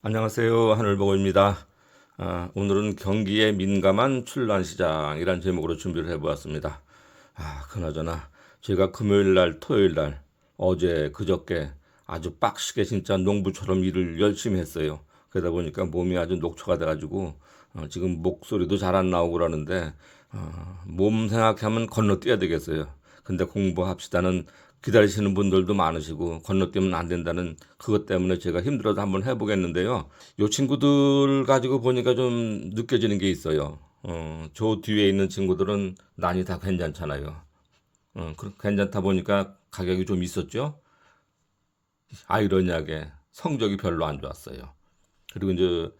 안녕하세요. 하늘보고입니다. 아, 오늘은 경기에 민감한 출란시장이란 제목으로 준비를 해보았습니다. 아, 그나저나 제가 금요일 날, 토요일 날, 어제, 그저께 아주 빡시게 진짜 농부처럼 일을 열심히 했어요. 그러다 보니까 몸이 아주 녹초가 돼가지고 어, 지금 목소리도 잘 안 나오고 그러는데 어, 몸 생각하면 건너뛰어야 되겠어요. 근데 공부합시다는 기다리시는 분들도 많으시고 건너뛰면 안 된다는 그것 때문에 제가 힘들어도 한번 해보겠는데요. 요 친구들 가지고 보니까 좀 느껴지는 게 있어요. 어, 저 뒤에 있는 친구들은 난이 다 괜찮잖아요. 어, 그- 괜찮다 보니까 가격이 좀 있었죠. 아이러니하게 성적이 별로 안 좋았어요. 그리고 이제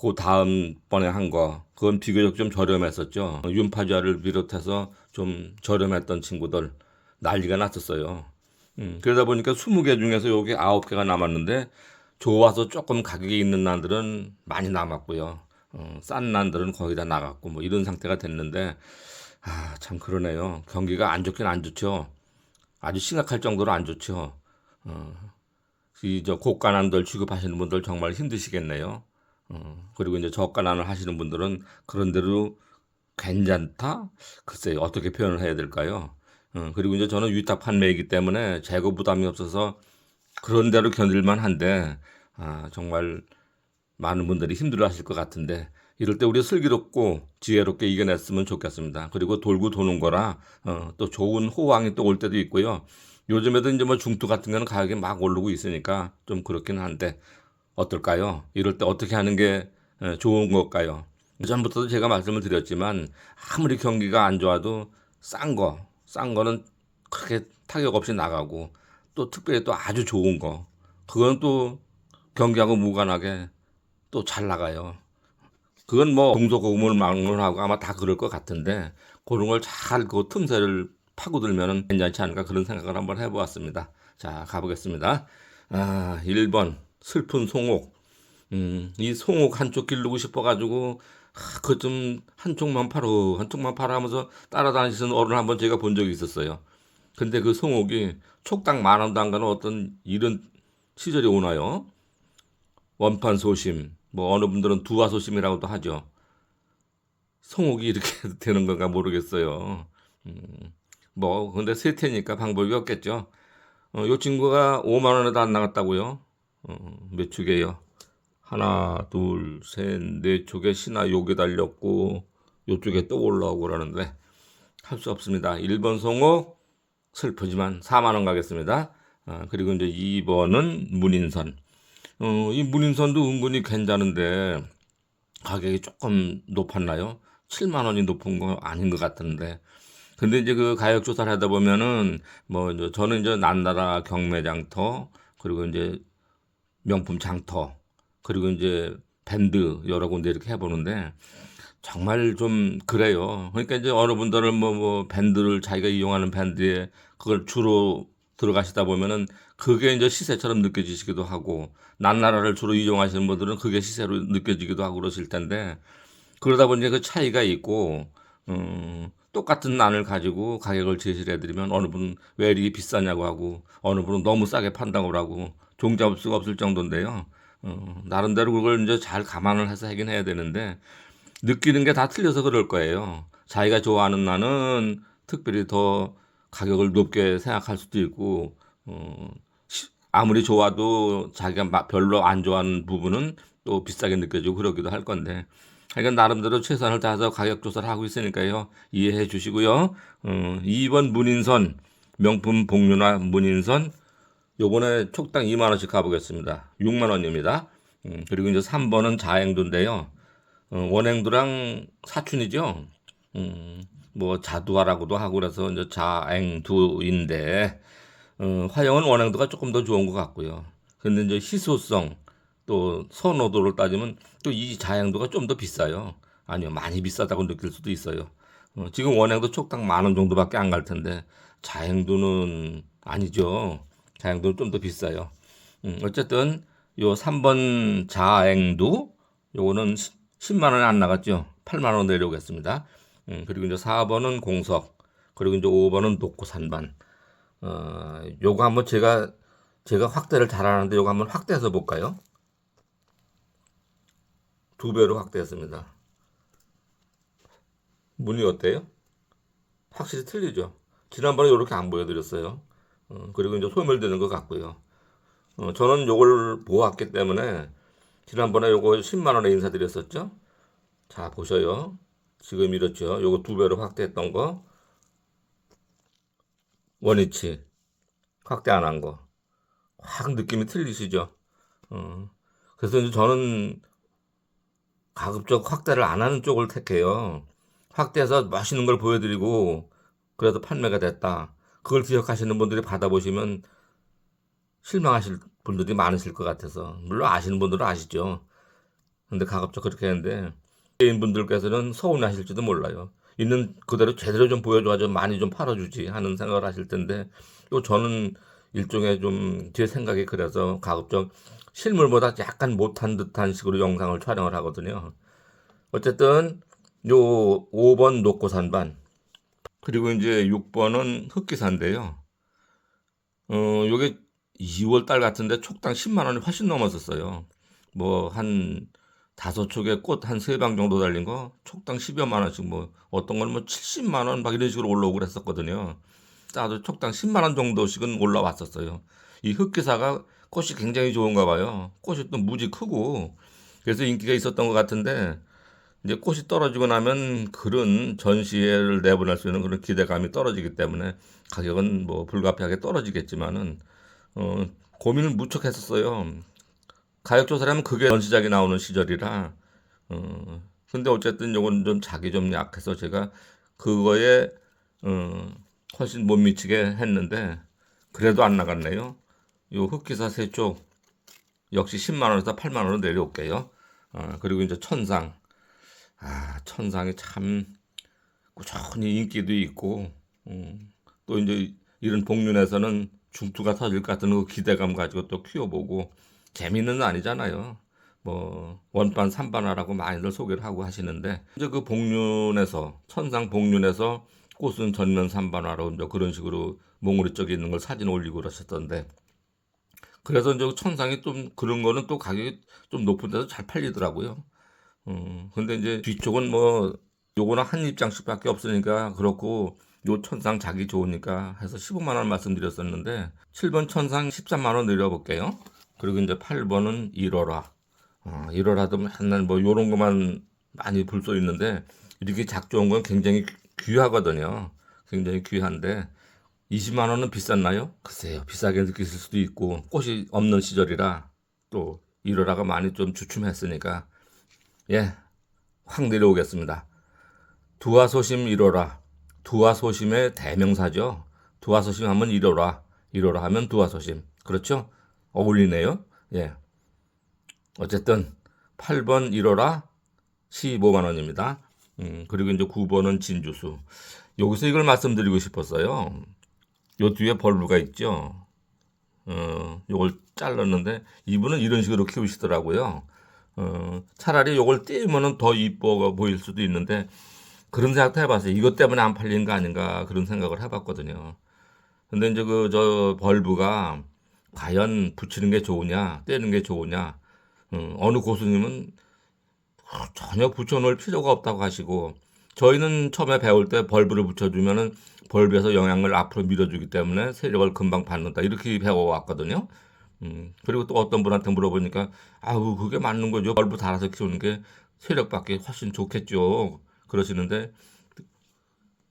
그 다음 번에 한 거, 그건 비교적 좀 저렴했었죠. 윤파주아를 비롯해서 좀 저렴했던 친구들 난리가 났었어요. 음, 그러다 보니까 20개 중에서 여기 9개가 남았는데 좋아서 조금 가격이 있는 난들은 많이 남았고요. 어, 싼 난들은 거의 다 나갔고 뭐 이런 상태가 됐는데 아, 참 그러네요. 경기가 안 좋긴 안 좋죠. 아주 심각할 정도로 안 좋죠. 이저 고가 난들 취급하시는 분들 정말 힘드시겠네요. 어, 그리고 이제 저가 난을 하시는 분들은 그런 대로 괜찮다? 글쎄요, 어떻게 표현을 해야 될까요? 어, 그리고 이제 저는 위탁 판매이기 때문에 재고 부담이 없어서 그런 대로 견딜만 한데, 아, 정말 많은 분들이 힘들어 하실 것 같은데, 이럴 때 우리 슬기롭고 지혜롭게 이겨냈으면 좋겠습니다. 그리고 돌고 도는 거라, 어, 또 좋은 호황이 또 올 때도 있고요. 요즘에도 이제 뭐 중투 같은 거는 가격이 막 오르고 있으니까 좀 그렇긴 한데, 어떨까요? 이럴 때 어떻게 하는 게 에, 좋은 걸까요? 전부터도 제가 말씀을 드렸지만 아무리 경기가 안 좋아도 싼 거, 싼 거는 크게 타격 없이 나가고 또 특별히 또 아주 좋은 거, 그건 또 경기하고 무관하게 또 잘 나가요. 그건 뭐 동서고금을 막론하고 아마 다 그럴 것 같은데 그런 걸 잘 그 틈새를 파고들면은 괜찮지 않을까 그런 생각을 한번 해보았습니다. 자 가보겠습니다. 아 1번 슬픈 송옥. 음, 이 송옥 한쪽 기르고 싶어가지고 아, 그 좀 한쪽만 팔어 한쪽만 팔아 하면서 따라다니시는 어른 한 번 제가 본 적이 있었어요. 근데 그 송옥이 촉당 만 원도 안 가는 어떤 이런 시절이 오나요? 원판 소심, 뭐 어느 분들은 두화 소심이라고도 하죠. 송옥이 이렇게 되는 건가 모르겠어요. 음, 뭐 근데 세태니까 방법이 없겠죠. 어, 요 친구가 5만 원에도 안 나갔다고요? 어, 몇 축이에요? 하나, 둘, 셋, 네 축에 신화 요게 달렸고 요쪽에 또 올라오고 그러는데 할 수 없습니다. 1번 송옥 슬프지만 4만 원 가겠습니다. 아, 그리고 이제 2번은 문인선. 어, 이 문인선도 은근히 괜찮은데 가격이 조금 높았나요? 7만 원이 높은 거 아닌 것 같은데. 근데 이제 그 가격 조사를 하다 보면은 뭐 저는 이제 난나라 경매 장터 그리고 이제 명품 장터 그리고 이제 밴드 여러 군데 이렇게 해보는데 정말 좀 그래요. 그러니까 이제 어느 분들은 뭐, 뭐 밴드를 자기가 이용하는 밴드에 그걸 주로 들어가시다 보면은 그게 이제 시세처럼 느껴지시기도 하고 난나라를 주로 이용하시는 분들은 그게 시세로 느껴지기도 하고 그러실 텐데 그러다 보니 그 차이가 있고 음, 똑같은 난을 가지고 가격을 제시를 해드리면 어느 분은 왜 이렇게 비싸냐고 하고 어느 분은 너무 싸게 판다고 하고 종잡을 수가 없을 정도인데요. 어, 나름대로 그걸 이제 잘 감안을 해서 하긴 해야 되는데 느끼는 게 다 틀려서 그럴 거예요. 자기가 좋아하는 나는 특별히 더 가격을 높게 생각할 수도 있고 어, 시- 아무리 좋아도 자기가 마- 별로 안 좋아하는 부분은 또 비싸게 느껴지고 그러기도 할 건데 그러니까 나름대로 최선을 다해서 가격 조사를 하고 있으니까요 이해해 주시고요. 어, 2번 문인선 명품 복륜화 문인선 요번에 촉당 2만 원씩 가보겠습니다. 6만 원입니다. 음, 그리고 이제 3번은 자행도인데요. 어, 원행도랑 사춘이죠. 음, 뭐 자두화라고도 하고 그래서 이제 자행두인데 어, 화영은 원행도가 조금 더 좋은 것 같고요. 근데 이제 희소성 또 선호도를 따지면 또 이 자행도가 좀 더 비싸요. 아니요, 많이 비싸다고 느낄 수도 있어요. 어, 지금 원행도 촉당 만 원 정도밖에 안 갈 텐데 자행도는 아니죠. 자행도는 좀 더 비싸요. 음, 어쨌든 요 3번 자행도 요거는 10만 원에 안 나갔죠. 8만 원 내려오겠습니다. 음, 그리고 이제 4번은 공석, 그리고 이제 5번은 녹고 산반. 어, 요거 한번 제가 제가 확대를 잘하는데 요거 한번 확대해서 볼까요? 두 배로 확대했습니다. 문이 어때요? 확실히 틀리죠. 지난번에 이렇게 안 보여드렸어요. 어, 그리고 이제 소멸되는 것 같고요. 어, 저는 요걸 보았기 때문에 지난번에 요거 10만 원에 인사드렸었죠. 자 보셔요. 지금 이렇죠. 요거 두 배로 확대했던 거 원위치 확대 안 한 거. 확 느낌이 틀리시죠. 어, 그래서 이제 저는 가급적 확대를 안 하는 쪽을 택해요. 확대해서 맛있는 걸 보여드리고 그래도 판매가 됐다. 그걸 기억하시는 분들이 받아보시면 실망하실 분들이 많으실 것 같아서 물론 아시는 분들은 아시죠. 근데 가급적 그렇게 했는데 개인 분들께서는 서운하실지도 몰라요. 있는 그대로 제대로 좀 보여줘야 좀 많이 좀 팔아주지 하는 생각을 하실 텐데 또 저는 일종의 좀 제 생각이 그래서 가급적 실물보다 약간 못한 듯한 식으로 영상을 촬영을 하거든요. 어쨌든 요 5번 녹고산반 그리고 이제 6번은 흑기사인데요. 어, 요게 2월 달 같은데 촉당 10만 원이 훨씬 넘었었어요. 뭐 한 다섯 촉에 꽃 한 세 방 정도 달린 거 촉당 10여만 원씩 뭐 어떤 거는 뭐 70만 원 막 이런 식으로 올라오고 그랬었거든요. 따도 촉당 10만 원 정도씩은 올라왔었어요. 이 흑기사가 꽃이 굉장히 좋은가 봐요. 꽃이 또 무지 크고 그래서 인기가 있었던 것 같은데 이제 꽃이 떨어지고 나면 그런 전시회를 내보낼 수 있는 그런 기대감이 떨어지기 때문에 가격은 뭐 불가피하게 떨어지겠지만은 어, 고민을 무척 했었어요. 가격 조사를 하면 그게 전시작이 나오는 시절이라 어, 근데 어쨌든 요건 좀 자기 좀 약해서 제가 그거에 어, 훨씬 못 미치게 했는데 그래도 안 나갔네요. 요 흑기사 세쪽 역시 10만 원에서 8만 원으로 내려올게요. 어, 그리고 이제 천상 아 천상이 참 꾸준히 인기도 있고 음, 또 이제 이런 복륜에서는 중투가 터질 것 같은 그 기대감 가지고 또 키워보고 재미는 아니잖아요. 뭐 원반 삼반화라고 많이들 소개를 하고 하시는데 이제 그 복륜에서 천상 복륜에서 꽃은 전면 삼반화로 이제 그런 식으로 몽우리 쪽에 있는 걸 사진 올리고 그러셨던데 그래서 이제 천상이 좀 그런 거는 또 가격이 좀 높은 데서 잘 팔리더라고요. 음, 근데 이제 뒤쪽은 뭐 요거는 한 입장씩밖에 없으니까 그렇고 요 천상 자기 좋으니까 해서 15만 원 말씀드렸었는데 7번 천상 13만 원 내려볼게요. 그리고 이제 8번은 1월화. 어, 1월화도 맨날 뭐 요런 것만 많이 불쏘 있는데 이렇게 작 좋은 건 굉장히 귀하거든요. 굉장히 귀한데 20만 원은 비쌌나요? 글쎄요. 비싸게 느끼실 수도 있고 꽃이 없는 시절이라 또 1월화가 많이 좀 주춤했으니까 예, 확 내려오겠습니다. 두화소심 1월화. 두화소심의 대명사죠. 두화소심 하면 1월화. 1월화 하면 두화소심. 그렇죠? 어울리네요. 예. 어쨌든 8번 1월화 15만 원입니다. 음, 그리고 이제 9번은 진주수. 여기서 이걸 말씀드리고 싶었어요. 요 뒤에 벌브가 있죠. 어, 요걸 잘랐는데 이분은 이런 식으로 키우시더라고요. 어, 차라리 요걸 띄우면은 더 이뻐 보일 수도 있는데 그런 생각도 해봤어요. 이것 때문에 안 팔린 거 아닌가 그런 생각을 해봤거든요. 근데 이제 그 저 벌브가 과연 붙이는 게 좋으냐, 떼는 게 좋으냐, 어, 어느 고수님은 전혀 붙여놓을 필요가 없다고 하시고 저희는 처음에 배울 때 벌브를 붙여주면은 벌브에서 영향을 앞으로 밀어주기 때문에 세력을 금방 받는다 이렇게 배워왔거든요. 음, 그리고 또 어떤 분한테 물어보니까 아우 그게 맞는 거죠. 벌브 달아서 키우는 게 세력받기 훨씬 좋겠죠. 그러시는데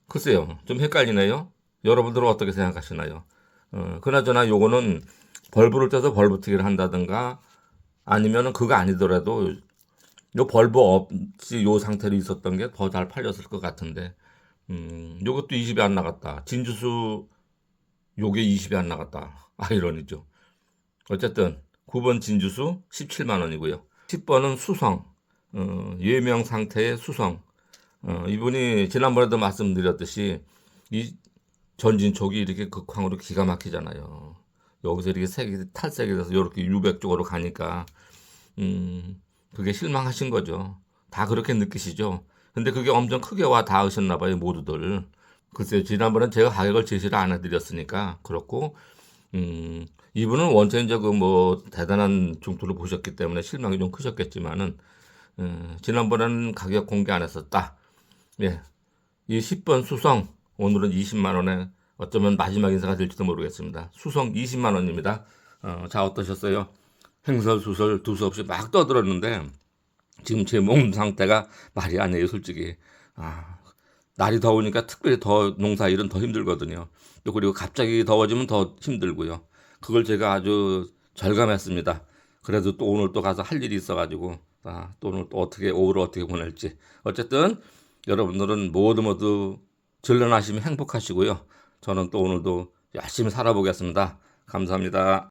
글쎄요 좀 헷갈리네요. 여러분들은 어떻게 생각하시나요? 어, 그나저나 요거는 벌브를 떼서 벌브튀기를 한다든가 아니면은 그거 아니더라도 요 벌브 없이 요 상태로 있었던 게 더 잘 팔렸을 것 같은데 음, 요것도 20이 안 나갔다. 진주수 요게 20이 안 나갔다. 아이러니죠. 어쨌든 9번 진주수 17만 원이고요. 10번은 수성 어, 예명 상태의 수성 어, 이분이 지난번에도 말씀드렸듯이 이 전진촉이 이렇게 극황으로 기가 막히잖아요. 여기서 이렇게 색이 탈색이 돼서 이렇게 유백 쪽으로 가니까 음, 그게 실망하신 거죠. 다 그렇게 느끼시죠. 근데 그게 엄청 크게 와 닿으셨나 봐요, 모두들. 글쎄요, 지난번엔 제가 가격을 제시를 안 해드렸으니까 그렇고 음, 이분은 원체 이제 그 뭐 대단한 중투를 보셨기 때문에 실망이 좀 크셨겠지만은 음, 지난번에는 가격 공개 안 했었다. 예. 이 10번 수성 오늘은 20만 원에 어쩌면 마지막 인사가 될지도 모르겠습니다. 수성 20만 원입니다. 어, 자 어떠셨어요? 행설수설 두서없이 막 떠들었는데 지금 제 몸 상태가 말이 아니에요, 솔직히. 아, 날이 더우니까 특별히 더 농사 일은 더 힘들거든요. 또 그리고 갑자기 더워지면 더 힘들고요. 그걸 제가 아주 절감했습니다. 그래도 또 오늘 또 가서 할 일이 있어가지고 아, 또 오늘 또 어떻게 오후를 어떻게 보낼지 어쨌든 여러분들은 모두 모두 전련하시면 행복하시고요. 저는 또 오늘도 열심히 살아보겠습니다. 감사합니다.